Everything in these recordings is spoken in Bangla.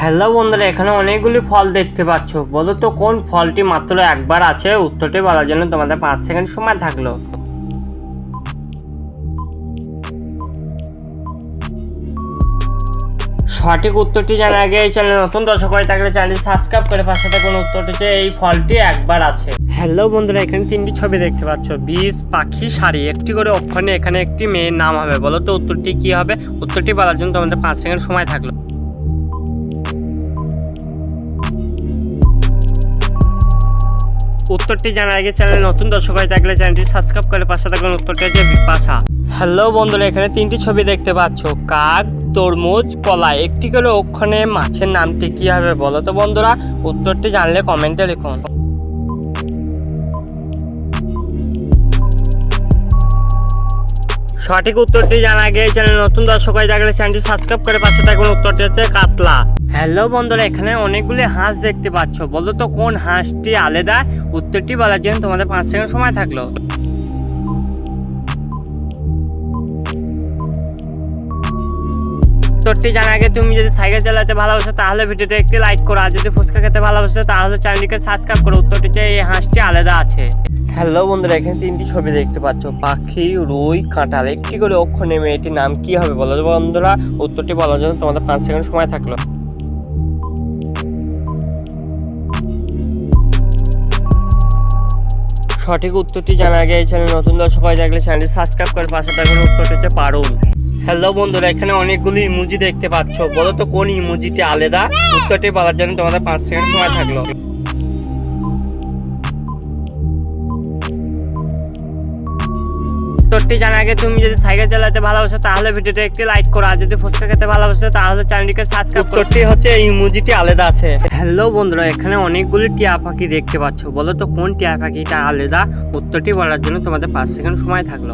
হ্যালো বন্ধুরা, এখানে অনেকগুলি ফল দেখতে পাচ্ছ। বলো তো, কোন ফলটি মাত্র একবার আছে? উত্তরটি বলার জন্য তোমাদের পাঁচ সেকেন্ড সময় থাকল। সঠিক উত্তরটি জানার আগে এই চ্যানেল নতুন দর্শক হয়ে থাকলে চ্যানেলটি সাবস্ক্রাইব করে পাশে থাকুন। উত্তরটি যে এই ফলটি একবার আছে। হ্যালো বন্ধুরা, এখানে তিনটি ছবি দেখতে পাচ্ছ। বীজ, পাখি শাড়ি একটি করে অক্ষরে এখানে একটি মেয়ের নাম হবে। বলো তো, উত্তরটি কি হবে? উত্তরটি বলার জন্য তোমাদের পাঁচ সেকেন্ড সময় থাকল। উত্তরটি জানার আগে চ্যানেল নতুন দর্শক হয়ে থাকলে চ্যানেলটি সাবস্ক্রাইব করে পাশে থাকুন উত্তরটি হচ্ছে বিপাশা হ্যালো বন্ধুরা, এখানে তিনটি ছবি দেখতে পাচ্ছ। কাক, তরমুজ কলা একটি করে ওখানে মাছের নামটি কি হবে বলো তো বন্ধুরা? উত্তরটি জানলে কমেন্টে লিখুন। সঠিক উত্তরটি জানা এই চ্যানেল নতুন দর্শক হয়ে থাকলে চ্যানেলটি সাবস্ক্রাইব করে পাশে থাকুন। উত্তরটি হচ্ছে কাতলা। হ্যালো বন্ধুরা, এখানে অনেকগুলি হাঁস দেখতে পাচ্ছ। বলো তো, কোন হাঁসটি আলাদা? উত্তরটি বলার জন্য তোমাদের পাঁচ সেকেন্ড সময় থাকল। উত্তরটি জানা আগে তুমি যদি সাইকেল চালাতে ভালোবাসো, তাহলে ভিডিওতে একটি লাইক করো। আর যদি ফুচকা খেতে ভালোবাসো, তাহলে চ্যানেলটিকে সাবস্ক্রাইব করো। উত্তরটি যে এই হাঁসটি আলাদা আছে। হ্যালো বন্ধুরা, এখানে তিনটি ছবি দেখতে পাচ্ছ। পাখি, রুই, কাঁঠাল। একটি করে অক্ষর নেমে, এটির নাম কি হবে বলো বন্ধুরা? উত্তরটি বলার জন্য তোমাদের পাঁচ সেকেন্ড সময় থাকল। সঠিক উত্তরটি জানা আগে চ্যানেল নতুন দর্শক হয়ে থাকলে চ্যানেলটি সাবস্ক্রাইব করে পাশে থাকুন উত্তরটি হচ্ছে পারুল। হ্যালো বন্ধুরা, এখানে অনেকগুলি ইমোজি দেখতে পাচ্ছ। বলো তো কোন ইমোজিটি আলাদা? উত্তরটি বলার জন্য তোমাদের পাঁচ সেকেন্ড সময় থাকল। উত্তরটি জানার আগে তুমি যদি সাইকেল চালাতে ভালোবাসো তাহলে ভিডিওতে একটি লাইক করো। আর যদি ফুচকা খেতে ভালোবাসো তাহলে চ্যানেলটিকে সাবস্ক্রাইব উত্তরটি হচ্ছে এই ইমোজিটি আলাদা আছে। হ্যালো বন্ধুরা এখানে অনেকগুলি টিয়া পাখি দেখতে পাচ্ছ। বলো তো কোন টিয়া পাখিটা আলাদা? উত্তরটি বলার জন্য তোমাদের পাঁচ সেকেন্ড সময় থাকল।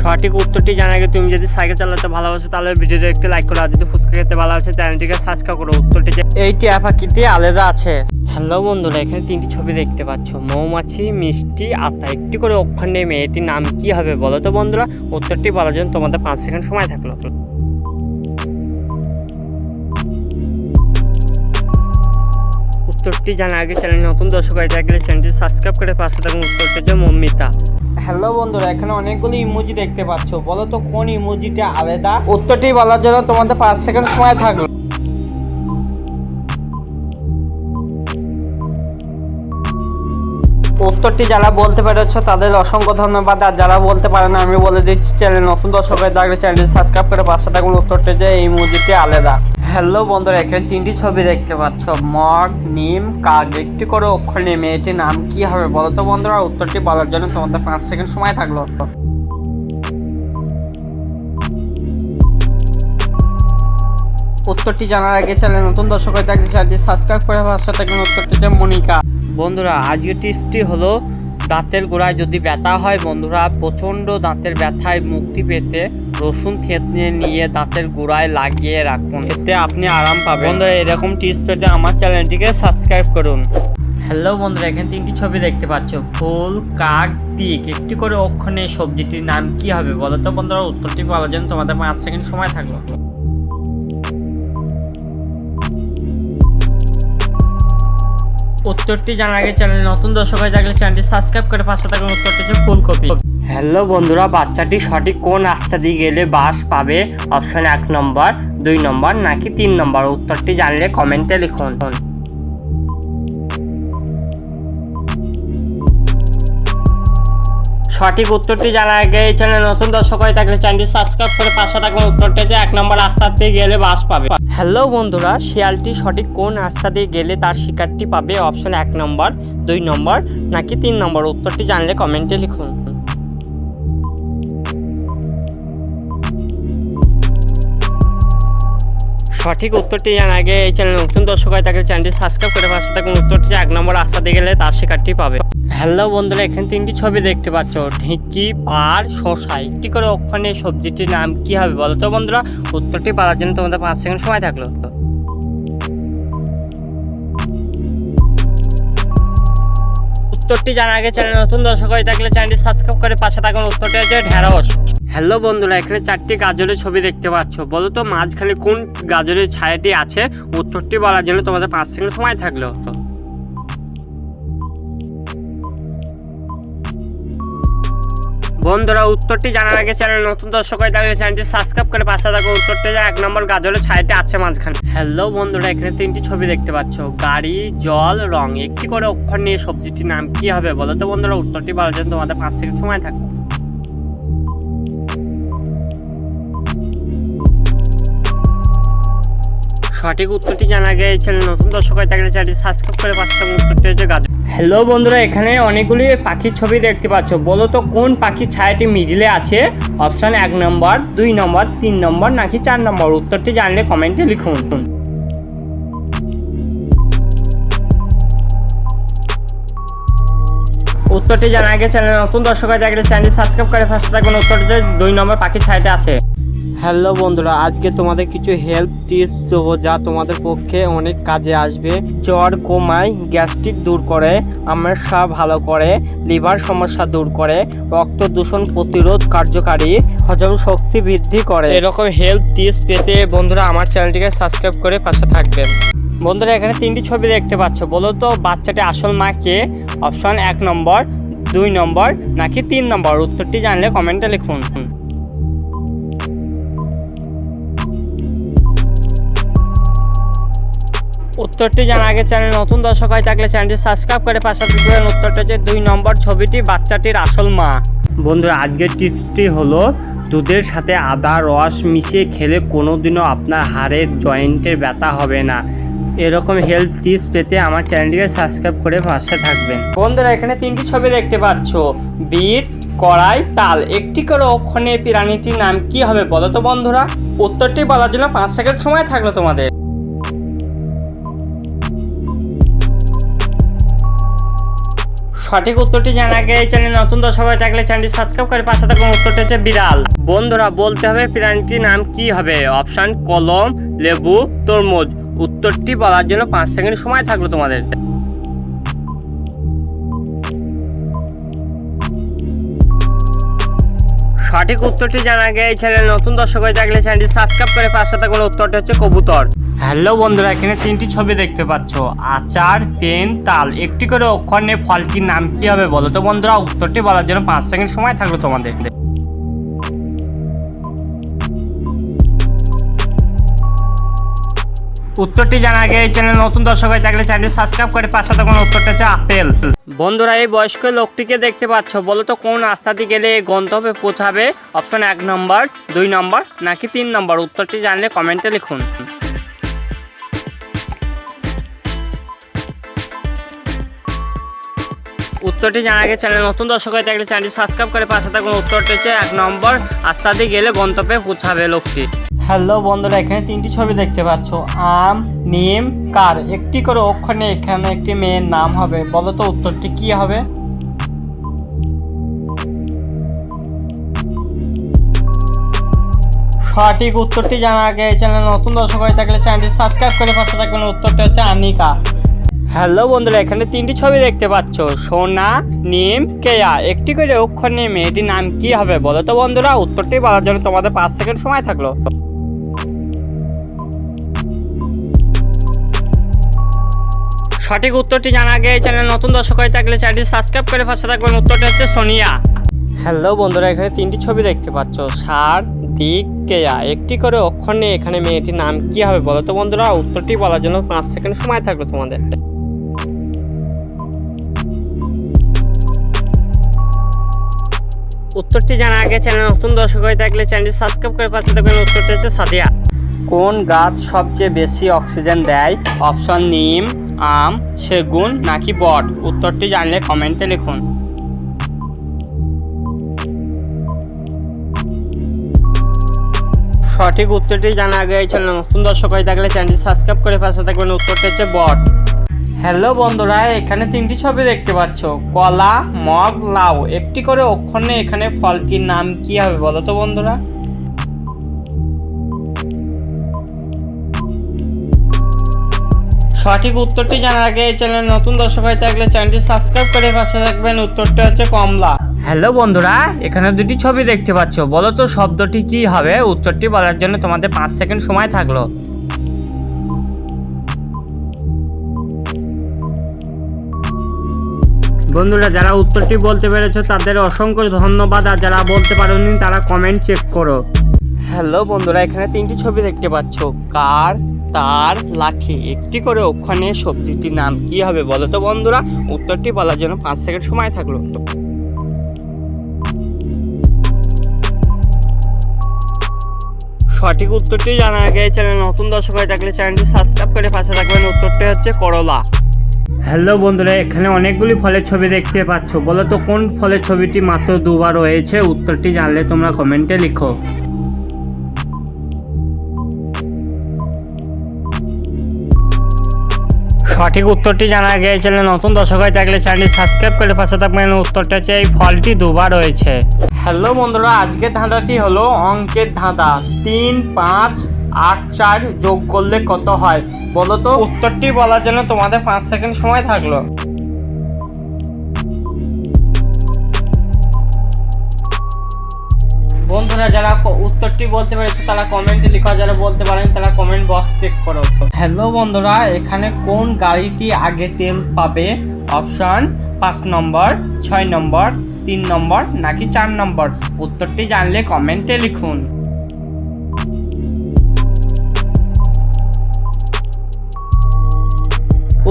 সঠিক উত্তরটি জানা আগে তুমি যদি সাইকেল চালাতে ভালোবাসো তাহলে ভিডিওতে একটি লাইক করো। আর যদি ফুচকা খেতে ভালোবাসো চ্যানেলটিকে সাবস্ক্রাইব করো। উত্তরটি যে এই টিয়া পাখিটি আলাদা আছে। হ্যালো বন্ধুরা, এখানে তিনটি ছবি দেখতে পাচ্ছ। মৌমাছি, মিষ্টি, আতা। একটি করে অক্ষর নেমে এটির নাম কি হবে বলো তো বন্ধুরা? উত্তরটি বলার জন্য তোমাদের পাঁচ সেকেন্ড সময় থাকল। উত্তরটি জানা আগে চ্যানেল নতুন দর্শক হয়ে থাকলে চ্যানেলটি সাবস্ক্রাইব করে পাশে থাকুন উত্তরটি হচ্ছে মম্মিতা হ্যালো বন্ধুরা, এখানে অনেকগুলো ইমোজি দেখতে পাচ্ছ। বলো তো কোন ইমোজিটা আলাদা? উত্তরটি বলার জন্য তোমাদের পাঁচ সেকেন্ড সময় থাকল। উত্তরটি যারা বলতে পেরেছ তাদের অসংখ্য ধন্যবাদ। আর যারা বলতে পারে না, আমি বলে দিচ্ছি, চ্যানেল নতুন দর্শক হয়ে থাকলে চ্যানেলটি সাবস্ক্রাইব করে পাশে থাকুন। উত্তরটি যে এই মুজিটি আলাদা। হ্যালো বন্ধুরা, এখানে তিনটি ছবি দেখতে পাচ্ছ। মগ, নিম, কাক। একটি করে অক্ষর নেমে এটির নাম কি হবে বলো তো বন্ধুরা? উত্তরটি বলার জন্য তোমাদের পাঁচ সেকেন্ড সময় থাকল। উত্তরটি জানার আগে চ্যানেল নতুন দর্শক হয়ে থাকলে চ্যানেলটি সাবস্ক্রাইব করে পাশে থাকুন। উত্তরটি যে মনিকা। বন্ধুরা, আজকের টিপসটি হলো, দাঁতের গোড়ায় যদি ব্যথা হয়, বন্ধুরা, প্রচণ্ড দাঁতের ব্যথায় মুক্তি পেতে রসুন থেতনে নিয়ে দাঁতের গোড়ায় লাগিয়ে রাখুন। এতে আপনি আরাম পাবেন। বন্ধুরা, এরকম টিপস পেতে আমার চ্যানেলটিকে সাবস্ক্রাইব করুন। হ্যালো বন্ধুরা, এখানে তিনটি ছবি দেখতে পাচ্ছ। ফুল, কাক, পিক। একটি করে অক্ষণে সবজিটির নাম কি হবে বলো তো বন্ধুরা? উত্তরটি পাওয়ার জন্য তোমাদের পাঁচ সেকেন্ড সময় থাকল। উত্তরটি জানার আগে চ্যানেল নতুন দর্শক হয়ে থাকলে চ্যানেলটি সাবস্ক্রাইব করে পাশে থাকুন উত্তরটি হচ্ছে ফুলকপি হ্যালো বন্ধুরা, বাচ্চাটি সঠিক কোন রাস্তা দিয়ে গেলে বাস পাবে? অপশন এক নম্বর, দুই নম্বর নাকি তিন নম্বর? উত্তরটি জানলে কমেন্টে লিখুন। সঠিক উত্তরটি জানার আগে এই চ্যানেল নতুন দর্শক হয়ে থাকলে চ্যানেলটি সাবস্ক্রাইব করে পাশে থাকুন উত্তরটি যে এক নম্বর রাস্তা দিয়ে গেলে বাস পাবে। হ্যালো বন্ধুরা, শিয়ালটি সঠিক কোন রাস্তা দিয়ে গেলে তার শিকারটি পাবে? অপশন এক নম্বর, দুই নম্বর, নাকি তিন নম্বর? উত্তরটি জানলে কমেন্টে লিখুন। সঠিক উত্তরটি জানার আগে এই চ্যানেল নতুন দর্শক হয় তাকে চ্যানেলটি সাবস্ক্রাইব করে পাশে থাকুন। উত্তরটি এক নম্বর রাস্তা দিয়ে গেলে তার শিকারটি পাবে। হ্যালো বন্ধুরা, এখানে তিনটি ছবি দেখতে পাচ্ছ। ঢেঁকি পার শসা একটি করে ওখানে সবজিটির নাম কি হবে বলো তো বন্ধুরা? উত্তরটি পাওয়ার জন্য তোমাদের পাঁচ সেকেন্ড সময় থাকল। উত্তরটি জানার আগে চ্যানেল নতুন দর্শক হয়ে থাকলে চ্যানেলটি সাবস্ক্রাইব করে পাশে থাকুন। উত্তরটি হচ্ছে ঢেঁড়স। হ্যালো বন্ধুরা, এখানে চারটি গাজরের ছবি দেখতে পাচ্ছ। বলো তো মাঝখানে কোন গাজরের ছায়াটি আছে? উত্তরটি বলার জন্য তোমাদের পাঁচ সেকেন্ড সময় থাকল। বন্ধুরা, উত্তরটি জানার আগে চ্যানেল নতুন দর্শক হয়ে থাকলে চ্যানেলটি সাবস্ক্রাইব করে পাশে থাকো উত্তরটি এক নম্বর গাজরের ছায়াটি আছে মাঝখানে। হ্যালো বন্ধুরা, এখানে তিনটি ছবি দেখতে পাচ্ছ। গাড়ি, জল, রং। একটি করে অক্ষর নিয়ে সবজিটির নাম কি হবে বলো তো বন্ধুরা, উত্তরটি বলার জন্য তোমাদের পাঁচ সেকেন্ড সময় থাকবে সঠিক উত্তরটি জানা গিয়েছে নতুন দর্শক হয়ে থাকলে চ্যানেলটি সাবস্ক্রাইব করে থাকুন উত্তরটি হচ্ছে গাছ হ্যালো বন্ধুরা, এখানে অনেকগুলি পাখির ছবি দেখতে পাচ্ছ। বলো তো, কোন পাখির ছায়াটি মিডিলে আছে? অপশন এক নম্বর, দুই নম্বর, তিন নম্বর, নাকি চার নম্বর? উত্তরটি জানলে কমেন্টে লিখুন। উত্তরটি জানা আগে চ্যানেল নতুন দর্শক হয়ে থাকলে চ্যানেলটি সাবস্ক্রাইব করে পাশে থাকুন। উত্তরটি দুই নম্বর পাখির ছায়াটি আছে। হ্যালো বন্ধুরা, আজকে তোমাদের কিছু হেল্প টিপস দেবো যা তোমাদের পক্ষে অনেক কাজে আসবে। জ্বর, কমায় গ্যাস্ট্রিক দূর করে, আমার আমাশা ভালো করে লিভার সমস্যা দূর করে, রক্ত দূষণ প্রতিরোধ কার্যকারী, হজম শক্তি বৃদ্ধি করে। এরকম হেল্প টিপস পেতে বন্ধুরা আমার চ্যানেলটিকে সাবস্ক্রাইব করে পাশে থাকবেন। বন্ধুরা, এখানে তিনটি ছবি দেখতে পাচ্ছ। বলো তো, বাচ্চাটি আসল মা কে? অপশন এক নম্বর, দুই নম্বর, নাকি তিন নম্বর? উত্তরটি জানলে কমেন্টে লিখুন। উত্তরটি জানা আগে চ্যানেল নতুন দর্শক হয় থাকলে চ্যানেলটি সাবস্ক্রাইব করে পাশে ভিডিওর উত্তরটা হচ্ছে দুই নম্বর ছবিটি বাচ্চাটির আসল মা। বন্ধুরা আজকের টিপসটি হলো দুধের সাথে আদা রস মিশিয়ে খেলে কোনোদিনও আপনার হাড়ের জয়েন্টের ব্যথা হবে না। এরকম হেল্প টিপস পেতে আমার চ্যানেলটিকে সাবস্ক্রাইব করে পাশে থাকবেন। বন্ধুরা এখানে তিনটি ছবি দেখতে পাচ্ছ। বিট কড়াই তাল। একটি করে অক্ষণের প্রাণীটির নাম কি হবে বলো তো বন্ধুরা? উত্তরটি বলার জন্য পাঁচ সেকেন্ড সময় থাকল তোমাদের। সঠিক উত্তরটি জানা গিয়ে এই চ্যানেল নতুন দর্শক হয়ে থাকলে চ্যানেলটি সাবস্ক্রাইব করে পাশে থাকুন উত্তরটি হচ্ছে বিড়াল। বন্ধুরা, বলতে হবে প্রাণীটির নাম কি হবে? অপশন কলম, লেবু, তরমুজ। উত্তরটি বলার জন্য পাঁচ সেকেন্ড সময় থাকল তোমাদের। সঠিক উত্তরটি জানা এই চ্যানেল নতুন দর্শক হয়ে থাকলে চ্যানেলটি সাবস্ক্রাইব করে পাশে থাকুন উত্তরটি হচ্ছে কবুতর। হ্যালো বন্ধুরা, এখানে তিনটি ছবি দেখতে পাচ্ছ। আচার, পেন, তাল। একটি করে অক্ষর নিয়ে ফলটির নাম কি হবে বলো তো বন্ধুরা? উত্তরটি বলার জন্য পাঁচ সেকেন্ড সময় থাকল তোমাদের। উত্তরটি জানা আগে এই চ্যানেল নতুন দর্শক হয়ে থাকলে চ্যানেলটি সাবস্ক্রাইব করে পাশে থাকুন উত্তরটা হচ্ছে আপেল। বন্ধুরা, এই বয়স্ক লোকটিকে দেখতে পাচ্ছ। বলো তো কোন রাস্তাতে গেলে এই গন্তব্যে পৌঁছাবে? অপশন এক নম্বর, দুই নম্বর, নাকি তিন নম্বর? উত্তরটি জানলে কমেন্টে লিখুন। উত্তরটি জানা গেছে, চ্যানেল নতুন দর্শক হয়ে থাকলে চ্যানেলটি সাবস্ক্রাইব করে পাশে থাকুন উত্তরটি হচ্ছে এক নম্বর, রাস্তা দিয়ে গেলে গন্তব্যে পৌঁছাবে লোকটি হ্যালো বন্ধুরা, এখানে তিনটি ছবি দেখতে পাচ্ছ। আম, নিম, কার? একটি করে অক্ষর নিয়ে এখানে একটি মেয়ের নাম হবে। বলো তো উত্তরটি কি হবে? সঠিক উত্তরটি জানা আগে চ্যানেল নতুন দর্শক হয়ে থাকলে চ্যানেলটি সাবস্ক্রাইব করে পাশে থাকবেন উত্তরটি হচ্ছে আনিকা। হ্যালো বন্ধুরা, এখানে তিনটি ছবি দেখতে পাচ্ছ। সোনা, নিম, কেয়া। একটি করে অক্ষর নিয়ে মেয়েটির নাম কি হবে বলো তো বন্ধুরা? উত্তরটি বলার জন্য তোমাদের পাঁচ সেকেন্ড সময় থাকল। সঠিক উত্তরটি জানা এই চ্যানেল নতুন দর্শক হয়ে থাকলে চ্যানেলটি সাবস্ক্রাইব করে পাশে থাকবেন উত্তরটি হচ্ছে সোনিয়া। হ্যালো বন্ধুরা, এখানে তিনটি ছবি দেখতে পাচ্ছ। সার, দিক, কেয়া। একটি করে অক্ষর নিয়ে এখানে মেয়েটির নাম কি হবে বলো তো বন্ধুরা? উত্তরটি বলার জন্য পাঁচ সেকেন্ড সময় থাকল তোমাদের। উত্তরটি জানা আগে চ্যানেল নতুন দর্শক হয়ে থাকলে চ্যানেলটি সাবস্ক্রাইব করে পাশে থাকবেন উত্তরটি হচ্ছে সাদিয়া। কোন গাছ সবচেয়ে বেশি অক্সিজেন দেয়? অপশন নিম, আম, সেগুন নাকি বট? উত্তরটি জানলে কমেন্টে লিখুন। সঠিক উত্তরটি জানা আগে চ্যানেল নতুন দর্শক হয়ে থাকলে চ্যানেলটি সাবস্ক্রাইব করে পাশে থাকবেন উত্তরটি হচ্ছে বট। হ্যালো বন্ধুরা, এখানে তিনটি ছবি দেখতে পাচ্ছ। কলা, মগ, লাউ। একটি করে অক্ষর নিয়ে এখানে ফলটির নাম কি হবে বলো তো বন্ধুরা? সঠিক উত্তরটি জানার আগে এই চ্যানেল নতুন দর্শক হয়ে থাকলে চ্যানেলটি সাবস্ক্রাইব করে পাশে থাকবেন। উত্তরটি হচ্ছে কমলা। হ্যালো বন্ধুরা, এখানে দুটি ছবি দেখতে পাচ্ছ। বলো তো শব্দটি কি হবে? উত্তরটি বলার জন্য তোমাদের পাঁচ সেকেন্ড সময় থাকল। বন্ধুরা, যারা উত্তরটি বলতে পেরেছ, তাদের অসংখ্য ধন্যবাদ। আর যারা বলতে পারোনি, তারা কমেন্ট চেক করো। হ্যালো বন্ধুরা, এখানে তিনটি ছবি দেখতে পাচ্ছ। কার, তার, লাঠি। একটি করে ওখানে সবজিটির নাম কি হবে বলো তো বন্ধুরা? উত্তরটি বলার জন্য পাঁচ সেকেন্ড সময় থাকল। সঠিক উত্তরটি জানা গেছে চ্যানেল নতুন দর্শক হয়ে থাকলে চ্যানেলটি সাবস্ক্রাইব করে পাশে থাকবেন। উত্তরটি হচ্ছে করলা। হ্যালো বন্ধুরা, এখানে অনেকগুলি ফলের ছবি দেখতে পাচ্ছ। বলো তো, কোন ফলের ছবিটি মাত্র দুবার রয়েছে উত্তরটি জানলে তোমরা কমেন্টে লিখো। সঠিক উত্তরটি জানা গিয়েছিল। নতুন দর্শক হয়ে থাকলে চ্যানেলটি সাবস্ক্রাইব করে পাশে থাকবেন। উত্তরটা হচ্ছে এই ফলটি দুবার রয়েছে হ্যালো বন্ধুরা, আজকের ধাঁধাটি হলো অঙ্কের ধাঁধা। তিন, পাঁচ আট চার যোগ করলে কত হয়? বলো তো। উত্তরটি বলার জন্য তোমাদের পাঁচ সেকেন্ড সময় থাকল। বন্ধুরা যারা উত্তরটি বলতে পেরেছে তারা কমেন্টে লিখো যারা বলতে পারেন তারা কমেন্ট বক্স চেক করো। হ্যালো বন্ধুরা এখানে কোন গাড়িটি আগে তেল পাবে? অপশন পাঁচ নম্বর ছয় নম্বর তিন নম্বর নাকি চার নম্বর? উত্তরটি জানলে কমেন্টে লিখুন।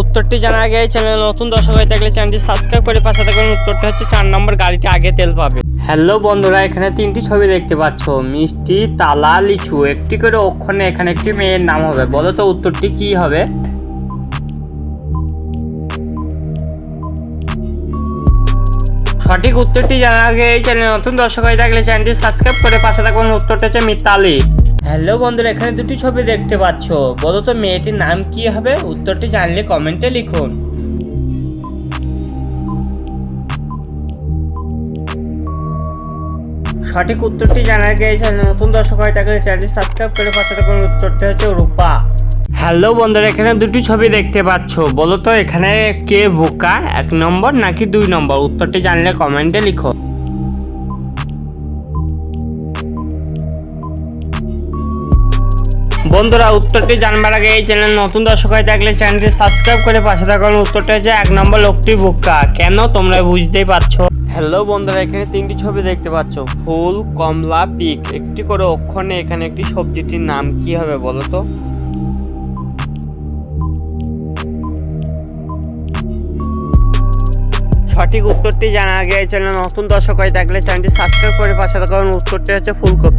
উত্তরটি জানা আগে চ্যানেল নতুন দর্শক হয়ে থাকলে চ্যানেলটি সাবস্ক্রাইব করে পাশে থাকবেন উত্তরটা হচ্ছে চার নম্বর গাড়িটি আগে তেল পাবে। হ্যালো বন্ধুরা, এখানে তিনটি ছবি দেখতে পাচ্ছ। মিষ্টি, তালা, লিচু। একটি করে অক্ষণে এখানে একটি মেয়ের নাম হবে। বলো তো উত্তরটি কি হবে? সঠিক উত্তরটি জানার আগে চ্যানেল নতুন দর্শক হয়ে থাকলে চ্যানেলটি সাবস্ক্রাইব করে পাশে থাকুন। উত্তরটা হচ্ছে মিতালি। হ্যালো বন্ধুরা, এখানে দুটি ছবি দেখতে পাচ্ছ। বলো তো, মেয়েটির নাম কি হবে? উত্তরটি জানলে কমেন্টে লিখুন। সঠিক উত্তরটি জানা গিয়েছে নতুন দর্শক হয় তাকে চ্যানেলটি সাবস্ক্রাইব করে পাশে থাকুন। উত্তরটি হচ্ছে রূপা। হ্যালো বন্ধুরা, এখানে দুটি ছবি দেখতে পাচ্ছ। বলো তো, এখানে কে বোকা এক নম্বর নাকি দুই নম্বর? উত্তরটি জানলে কমেন্টে লিখো। বন্ধুরা, উত্তরটি জানবার আগে এই চ্যানেল নতুন দর্শক হয়ে থাকলে চ্যানেলটি সাবস্ক্রাইব করে পাশে থাকুন উত্তরটা হচ্ছে এক নম্বর লোকটি বোকা। কেন তোমরা বুঝতেই পারছ? হ্যালো বন্ধুরা, এখানে তিনটি ছবি দেখতে পাচ্ছ। ফুল, কমলা, পিক। একটি করে অক্ষণে এখানে একটি সবজিটির নাম কি হবে বলো তো? সঠিক উত্তরটি জানা আগে চ্যানেল নতুন দর্শক হয়ে থাকলে চ্যানেলটি সাবস্ক্রাইব করে পাশে থাকুন উত্তরটি হচ্ছে ফুলকপি।